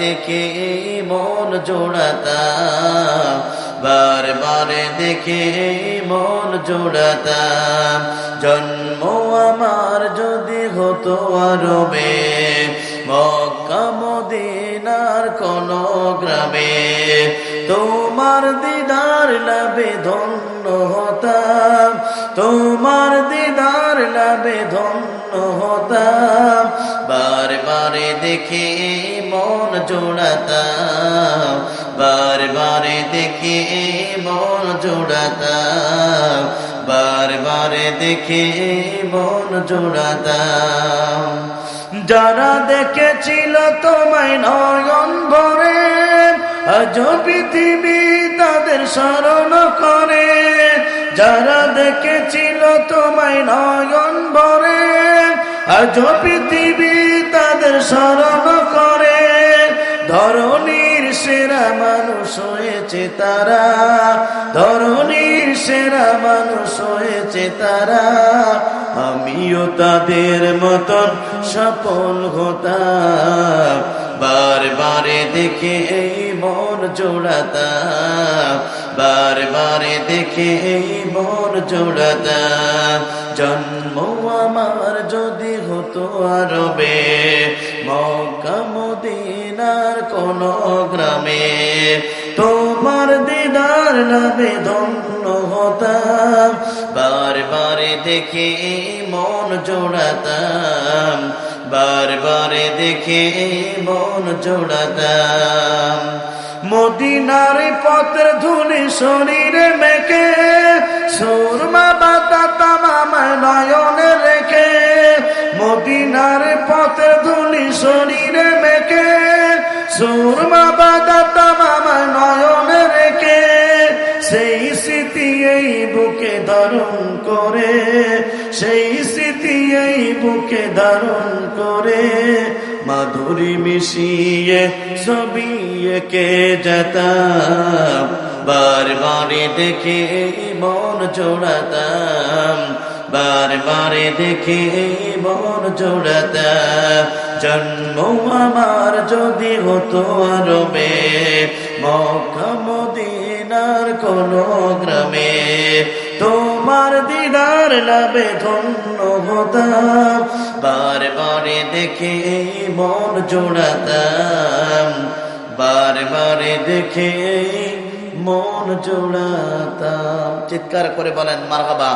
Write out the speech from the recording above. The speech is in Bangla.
দেখে মন জোড়াতাম বারবারে দেখে মন জোড়াতাম জন্ম আমার যদি হতো আরবে, মক্কা মদিনার কোন গ্রামে, তোমার দিদার লাভে ধন্য হতাম, তোমার দিদার লাভে ধন্য হতাম। বারবারে দেখে মন জোড়াতাম বারবারে দেখে মন জোড়াতাম বারবারে দেখে মন জোড়াতাম যারা দেখেছিল তোমায় নয়ন ভরে, আজ পৃথিবী তাদের স্মরণ করে। যারা দেখেছিল তোমায় নয়ন ভরে, আজ পৃথিবী তাদের স্মরণ ধরনীর সেরা মানুষ হয়েছে তারা। ধরনীর সেরা মানুষ হয়েছে তারা। আমিও তাদের মতন সফল হতাম। বারবারে দেখে এই মন জোড়াতাম। বারবারে দেখে এই মন জোড়াতাম। জন্ম আমার যদি হতো আরবে মদিনার কোন গ্রামে। তোমার দিদার লাভে ধন্য হতাম। বারবারে দেখে মন জোড়াতাম। বারবারে দেখে মন জোড়াতাম। মদিনার পত্র ধুলি শরীরে মেকে সুরমা বাতা তামাম নয়নে রেখে, মদিনার পত্র ধুলি শরীরে সুরমা বাতা তামাম নয়নে রেখে, সেই স্মৃতি এই বুকে ধারণ করে, সেই স্মৃতি এই বুকে ধারণ করে, মাধুরী মিশিয়ে ছবি একে যেতাম বারবারে দেখে মন জোড়াতাম বারবারে দেখে মন জোড়াতাম জন্ম আমার যদি হতো আরবে, মক্কা মদিনার কোন গ্রামে। তোমার দিদার লাভে ধন্য হতাম, বারবারে দেখে মন জোড়াতাম। বারবারে দেখে মন জোড়াতাম। চিৎকার করে বলেন মারহাবা